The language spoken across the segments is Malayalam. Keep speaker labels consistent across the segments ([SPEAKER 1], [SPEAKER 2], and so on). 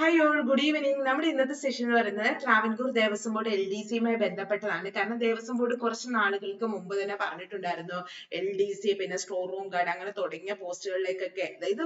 [SPEAKER 1] ഹായ് ഓൾ ഗുഡ് ഈവനിങ് നമ്മുടെ ഇന്നത്തെ സെഷൻ എന്ന് പറയുന്നത് Travancore Devaswom board L D സിയുമായി ബന്ധപ്പെട്ടതാണ്. കാരണം ദേവസ്വം ബോർഡ് കുറച്ച് നാളുകൾക്ക് മുമ്പ് തന്നെ പറഞ്ഞിട്ടുണ്ടായിരുന്നു എൽ ഡി സി പിന്നെ സ്റ്റോർ റൂം ഗാർഡ് അങ്ങനെ തുടങ്ങിയ പോസ്റ്റുകളിലേക്കൊക്കെ. അതായത്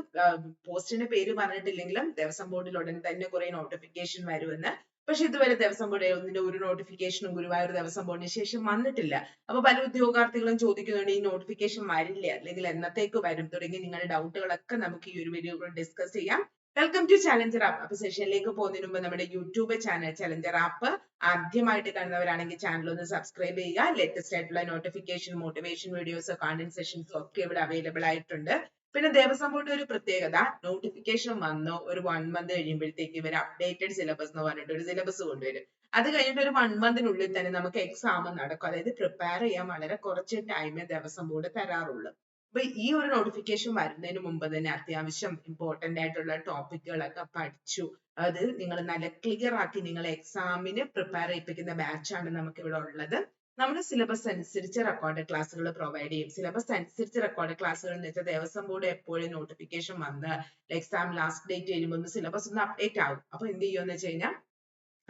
[SPEAKER 1] പോസ്റ്റിന്റെ പേര് പറഞ്ഞിട്ടില്ലെങ്കിലും ദേവസ്വം ബോർഡിൽ ഉടൻ തന്നെ കുറെ നോട്ടിഫിക്കേഷൻ വരുമെന്ന്. പക്ഷെ ഇതുവരെ ദേവസ്വം ബോർഡ് ഒന്നിന്റെ ഒരു നോട്ടിഫിക്കേഷനും ഗുരുവായൂർ ദേവസ്വം ബോർഡിന് ശേഷം വന്നിട്ടില്ല. അപ്പൊ പല ഉദ്യോഗാർത്ഥികളും ചോദിക്കുന്നുണ്ട് ഈ നോട്ടിഫിക്കേഷൻ വരില്ല. അല്ലെങ്കിൽ എന്നത്തേക്ക് വരും? തുടങ്ങി നിങ്ങളുടെ ഡൗട്ടുകളൊക്കെ നമുക്ക് ഈ ഒരു വീഡിയോ ഡിസ്കസ് ചെയ്യാം. വെൽക്കം ടു ചലഞ്ചർ ആപ്പ് അപ്പൊ സെഷനിലേക്ക് പോകുന്നതിന് മുമ്പ് നമ്മുടെ യൂട്യൂബ് ചാനൽ ചലഞ്ചർ ആപ്പ് ആദ്യമായിട്ട് കാണുന്നവരാണെങ്കിൽ ചാനൽ ഒന്ന് സബ്സ്ക്രൈബ് ചെയ്യുക. ലേറ്റസ്റ്റ് ആയിട്ടുള്ള notification motivation videos content sessions ഒക്കെ ഇവിടെ അവൈലബിൾ ആയിട്ടുണ്ട്. പിന്നെ ദേവസ്വം ബോർഡ് ഒരു പ്രത്യേകത നോട്ടിഫിക്കേഷൻ വന്നോ. ഒരു വൺ മന്ത് കഴിയുമ്പോഴത്തേക്ക് ഇവർ അപ്ഡേറ്റഡ് സിലബസ് എന്ന് പറഞ്ഞിട്ട് ഒരു സിലബസ് കൊണ്ടുവരും. അത് കഴിഞ്ഞിട്ട് ഒരു വൺ മന്തിനുള്ളിൽ തന്നെ നമുക്ക് എക്സാം നടക്കും. അതായത് പ്രിപ്പയർ ചെയ്യാൻ വളരെ കുറച്ച് ടൈമേ ദേവസ്വം ബോർഡ് തരാറുള്ളൂ. അപ്പൊ ഈ ഒരു നോട്ടിഫിക്കേഷൻ വരുന്നതിന് മുമ്പ് തന്നെ അത്യാവശ്യം ഇമ്പോർട്ടന്റ് ആയിട്ടുള്ള ടോപ്പിക്കുകളൊക്കെ പഠിച്ചു. അത് നിങ്ങൾ നല്ല ക്ലിയർ ആക്കി നിങ്ങൾ എക്സാമിന് പ്രിപ്പയർ ചെയ്യിപ്പിക്കുന്ന ബാച്ച് ആണ് നമുക്ക് ഇവിടെ ഉള്ളത്. നമ്മുടെ സിലബസ് അനുസരിച്ച് റെക്കോർഡ് ക്ലാസ്സുകൾ പ്രൊവൈഡ് ചെയ്യും. സിലബസ് അനുസരിച്ച് റെക്കോർഡ് ക്ലാസ്സുകൾ എന്ന് വെച്ചാൽ ദേവസ്വം ബോർഡ് എപ്പോഴും നോട്ടിഫിക്കേഷൻ വന്ന് എക്സാം ലാസ്റ്റ് ഡേറ്റ് കഴിയുമ്പോൾ സിലബസ് ഒന്ന് അപ്ഡേറ്റ് ആകും അപ്പൊ എന്ത് ചെയ്യുമെന്ന് വെച്ച് കഴിഞ്ഞാൽ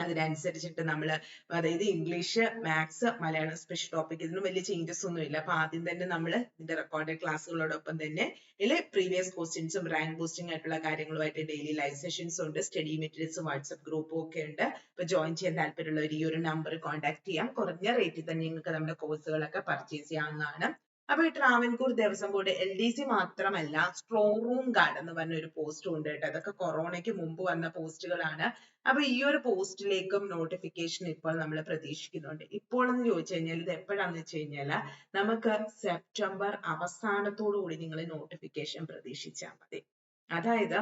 [SPEAKER 1] അതിനനുസരിച്ചിട്ട് നമ്മൾ അതായത് English maths Malayalam special topic ഇതിന് വലിയ ചേഞ്ചസ് ഒന്നും ഇല്ല. അപ്പൊ ആദ്യം തന്നെ നമ്മൾ ഇതിന്റെ റെക്കോർഡഡ് ക്ലാസ്സുകളോടൊപ്പം തന്നെ ഇതിലെ പ്രീവിയസ് ക്വസ്റ്റ്യൻസും റാങ്ക് ബൂസ്റ്റിംഗ് ആയിട്ടുള്ള കാര്യങ്ങളുമായിട്ട് ഡെയിലി ലൈവ് സെഷൻസ് ഉണ്ട്. സ്റ്റഡി മെറ്റീരിയൽസ് വാട്സ്ആപ്പ് ഗ്രൂപ്പും ഒക്കെ ഉണ്ട്. അപ്പൊ ജോയിൻ ചെയ്യാൻ താല്പര്യമുള്ളവർ ഈ ഒരു നമ്പർ കോൺടാക്ട് ചെയ്യാം. കുറഞ്ഞ റേറ്റിൽ തന്നെ നിങ്ങൾക്ക് നമ്മുടെ കോഴ്സുകളൊക്കെ പർച്ചേസ് ചെയ്യാവുന്നതാണ്. അപ്പൊ ഈ Travancore Devaswom board L D C മാത്രമല്ല സ്ട്രോങ് റൂം ഗാർഡ് എന്ന് പറഞ്ഞ ഒരു പോസ്റ്റും ഉണ്ട് കേട്ടോ. അതൊക്കെ കൊറോണയ്ക്ക് മുമ്പ് വന്ന പോസ്റ്റുകളാണ് അപ്പൊ ഈ ഒരു പോസ്റ്റിലേക്കും നോട്ടിഫിക്കേഷൻ ഇപ്പോൾ നമ്മൾ പ്രതീക്ഷിക്കുന്നുണ്ട്. ഇപ്പോൾ എന്ന് ചോദിച്ചു കഴിഞ്ഞാൽ ഇത് എപ്പോഴാന്ന് വെച്ച് കഴിഞ്ഞാൽ നമുക്ക് സെപ്റ്റംബർ അവസാനത്തോടു കൂടി നിങ്ങൾ നോട്ടിഫിക്കേഷൻ പ്രതീക്ഷിച്ചാൽ മതി. അതായത്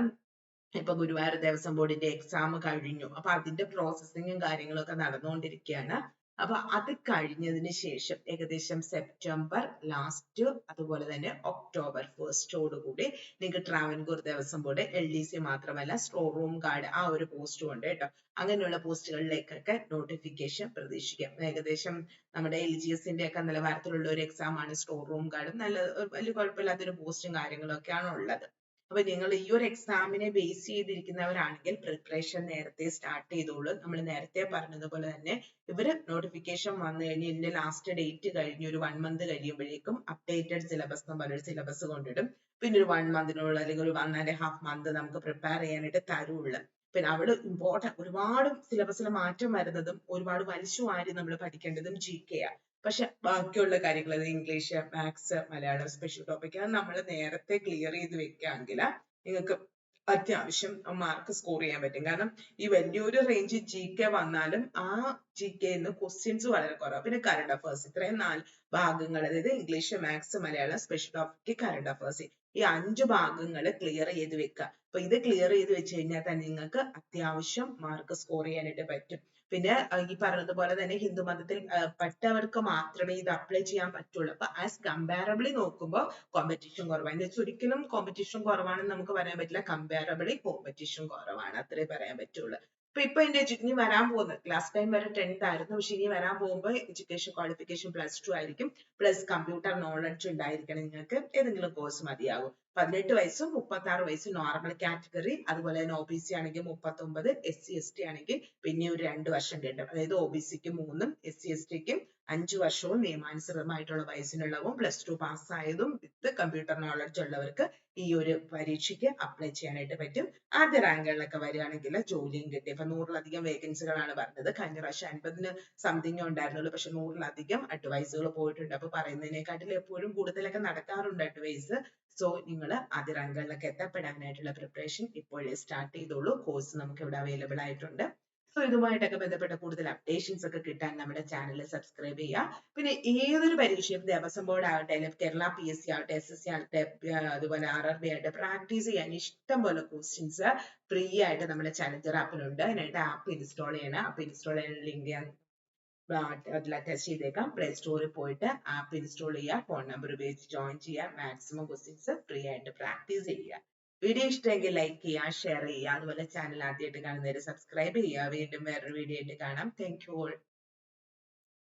[SPEAKER 1] ഇപ്പൊ ഗുരുവായൂർ ദേവസ്വം ബോർഡിന്റെ എക്സാം കഴിഞ്ഞു. അപ്പൊ അതിന്റെ പ്രോസസ്സിങ്ങും കാര്യങ്ങളൊക്കെ നടന്നുകൊണ്ടിരിക്കുകയാണ്. അപ്പൊ അത് കഴിഞ്ഞതിന് ശേഷം ഏകദേശം സെപ്റ്റംബർ ലാസ്റ്റ് അതുപോലെ തന്നെ ഒക്ടോബർ ഫസ്റ്റോട് കൂടി നിങ്ങൾക്ക് Travancore Devaswom board L D C മാത്രമല്ല സ്റ്റോർ റൂം ഗാർഡ് ആ ഒരു പോസ്റ്റും ഉണ്ട് കേട്ടോ. അങ്ങനെയുള്ള പോസ്റ്റുകളിലേക്കൊക്കെ നോട്ടിഫിക്കേഷൻ പ്രതീക്ഷിക്കാം. ഏകദേശം നമ്മുടെ എൽ ജി എസിന്റെ ഒക്കെ നിലവാരത്തിലുള്ള ഒരു എക്സാം ആണ് സ്റ്റോർ റൂം ഗാർഡും നല്ല വലിയ കുഴപ്പമില്ലാത്തൊരു പോസ്റ്റും കാര്യങ്ങളും ഒക്കെയാണ് ഉള്ളത്. അപ്പൊ നിങ്ങൾ ഈ ഒരു എക്സാമിനെ ബേസ് ചെയ്തിരിക്കുന്നവരാണെങ്കിൽ പ്രിപ്പറേഷൻ നേരത്തെ സ്റ്റാർട്ട് ചെയ്തോളൂ. നമ്മൾ നേരത്തെ പറഞ്ഞതുപോലെ തന്നെ ഇവർ നോട്ടിഫിക്കേഷൻ വന്നു കഴിഞ്ഞ് ഇതിന്റെ ലാസ്റ്റ് ഡേറ്റ് കഴിഞ്ഞ് ഒരു വൺ മന്ത് കഴിയുമ്പോഴേക്കും അപ്ഡേറ്റഡ് സിലബസ് എന്ന് പറഞ്ഞൊരു സിലബസ് കൊണ്ടിടും. പിന്നെ ഒരു വൺ മന്തിനുള്ള അല്ലെങ്കിൽ ഒരു വൺ ആൻഡ് ഹാഫ് മന്ത് നമുക്ക് പ്രിപ്പയർ ചെയ്യാനായിട്ട് തരുള്ളൂ. പിന്നെ അവിടെ ഇമ്പോർട്ടന്റ് ഒരുപാട് സിലബസിൽ മാറ്റം വരുന്നതും ഒരുപാട് വലിച്ചു വാരി നമ്മൾ പഠിക്കേണ്ടതും ജി കെ ആ പക്ഷെ ബാക്കിയുള്ള കാര്യങ്ങൾ അത് English maths Malayalam special topic അത് നമ്മൾ നേരത്തെ ക്ലിയർ ചെയ്ത് വെക്കുകയാണെങ്കിൽ നിങ്ങൾക്ക് അത്യാവശ്യം മാർക്ക് സ്കോർ ചെയ്യാൻ പറ്റും. കാരണം ഈ വലിയൊരു റേഞ്ച് ജി കെ വന്നാലും ആ ജി ന്ന് ക്വസ്റ്റ്യൻസ് വളരെ കുറവാണ് പിന്നെ കറണ്ട് അഫേഴ്സ് ഇത്രയും നാല് ഭാഗങ്ങൾ അതായത് English maths Malayalam special topic current affairs ഈ അഞ്ച് ഭാഗങ്ങൾ ക്ലിയർ ചെയ്ത് വെക്കുക അപ്പൊ ഇത് ക്ലിയർ ചെയ്ത് വെച്ച് കഴിഞ്ഞാൽ തന്നെ നിങ്ങൾക്ക് അത്യാവശ്യം മാർക്ക് സ്കോർ ചെയ്യാനായിട്ട് പറ്റും. പിന്നെ ഈ പറഞ്ഞതുപോലെ തന്നെ ഹിന്ദു മതത്തിൽ പെട്ടവർക്ക് മാത്രമേ ഇത് അപ്ലൈ ചെയ്യാൻ പറ്റുള്ളൂ. അപ്പൊ ആസ് കമ്പാരബിളി നോക്കുമ്പോൾ കോമ്പറ്റീഷൻ കുറവാണ്. എന്ന് ഒരിക്കലും കോമ്പറ്റീഷൻ കുറവാണെന്ന് നമുക്ക് പറയാൻ പറ്റില്ല. കമ്പാരബിളി കോമ്പറ്റീഷൻ കുറവാണ് അത്രേ പറയാൻ പറ്റുള്ളൂ. അപ്പൊ ഇപ്പൊ എന്റെ ഇനി വരാൻ പോകുന്നത് ക്ലാസ് ടൈം വരെ ടെൻത്ത് ആയിരുന്നു. പക്ഷെ ഇനി വരാൻ പോകുമ്പോൾ എഡ്യൂക്കേഷൻ ക്വാളിഫിക്കേഷൻ പ്ലസ് ടു ആയിരിക്കും. പ്ലസ് കമ്പ്യൂട്ടർ നോളജ് ഉണ്ടായിരിക്കണം നിങ്ങൾക്ക്. ഏതെങ്കിലും കോഴ്സ് മതിയാകും പതിനെട്ട് വയസ്സും മുപ്പത്തി ആറ് വയസ്സും നോർമൽ കാറ്റഗറി അതുപോലെ തന്നെ ഒ ബി സി ആണെങ്കിൽ മുപ്പത്തി ഒമ്പത് എസ് സി എസ് ടി ആണെങ്കിൽ പിന്നെ ഒരു രണ്ട് വർഷം കിട്ടും. അതായത് ഒ ബി സിക്ക് മൂന്നും എസ് സി എസ് ടിക്കും അഞ്ചു വർഷവും നിയമാനുസൃതമായിട്ടുള്ള വയസ്സിനുള്ളവും പ്ലസ് ടു പാസ്സായതും വിത്ത് കമ്പ്യൂട്ടർ നോളജ് ഉള്ളവർക്ക് ഈ ഒരു പരീക്ഷയ്ക്ക് അപ്ലൈ ചെയ്യാനായിട്ട് പറ്റും. ആദ്യ റാങ്കുകളിലൊക്കെ വരികയാണെങ്കിൽ ജോലിയും കിട്ടി. ഇപ്പൊ നൂറിലധികം വേക്കൻസികളാണ് പറഞ്ഞത്. കഴിഞ്ഞ പ്രാവശ്യം അൻപതിന് സംതിങ് ഉണ്ടായിരുന്നുള്ളൂ. പക്ഷെ നൂറിലധികം അഡ്വൈസുകൾ പോയിട്ടുണ്ട്. അപ്പൊ പറയുന്നതിനെക്കാട്ടിൽ എപ്പോഴും കൂടുതലൊക്കെ നടക്കാറുണ്ട് അഡ്വൈസ് സോ നിങ്ങൾ ആദ്യ റാങ്കുകളിലൊക്കെ എത്തപ്പെടാനായിട്ടുള്ള പ്രിപ്പറേഷൻ ഇപ്പോഴേ സ്റ്റാർട്ട് ചെയ്തോളൂ. കോഴ്സ് നമുക്ക് ഇവിടെ അവൈലബിൾ ആയിട്ടുണ്ട്. സോ ഇതുമായിട്ടൊക്കെ ബന്ധപ്പെട്ട കൂടുതൽ അപ്ഡേഷൻസ് ഒക്കെ കിട്ടാൻ നമ്മുടെ ചാനൽ സബ്സ്ക്രൈബ് ചെയ്യുക. പിന്നെ ഏതൊരു പരീക്ഷയും ദേവസ്വം ബോർഡ് ആവട്ടെ അല്ലെങ്കിൽ കേരള പി എസ് സി ആവട്ടെ എസ് എസ് സി ആവട്ടെ അതുപോലെ ആർ ആർ ബി ആയിട്ട് പ്രാക്ടീസ് ചെയ്യാൻ ഇഷ്ടം പോലെ ക്വസ്റ്റ്യൻസ് ഫ്രീ ആയിട്ട് നമ്മുടെ ചലഞ്ചർ ആപ്പിലുണ്ട് അതിനായിട്ട് ആപ്പ് ഇൻസ്റ്റാൾ ചെയ്യണം. ആപ്പ് ഇൻസ്റ്റാൾ ചെയ്യാൻ ലിങ്ക് ഞാൻ അറ്റാച്ച് ചെയ്തേക്കാം. പ്ലേ സ്റ്റോറിൽ പോയിട്ട് ആപ്പ് ഇൻസ്റ്റാൾ ചെയ്യുക ഫോൺ നമ്പർ ഉപയോഗിച്ച് ജോയിൻ ചെയ്യുക മാക്സിമം ക്വസ്റ്റ്യൻസ് ഫ്രീ ആയിട്ട് പ്രാക്ടീസ് ചെയ്യുക. വീഡിയോ ഇഷ്ടമെങ്കിൽ ലൈക്ക് ചെയ്യുക ഷെയർ ചെയ്യുക. അതുപോലെ ചാനൽ ആദ്യമായിട്ട് കാണുന്നവർ സബ്സ്ക്രൈബ് ചെയ്യുക. വീണ്ടും വേറൊരു വീഡിയോ ആയിട്ട് കാണാം. Thank you all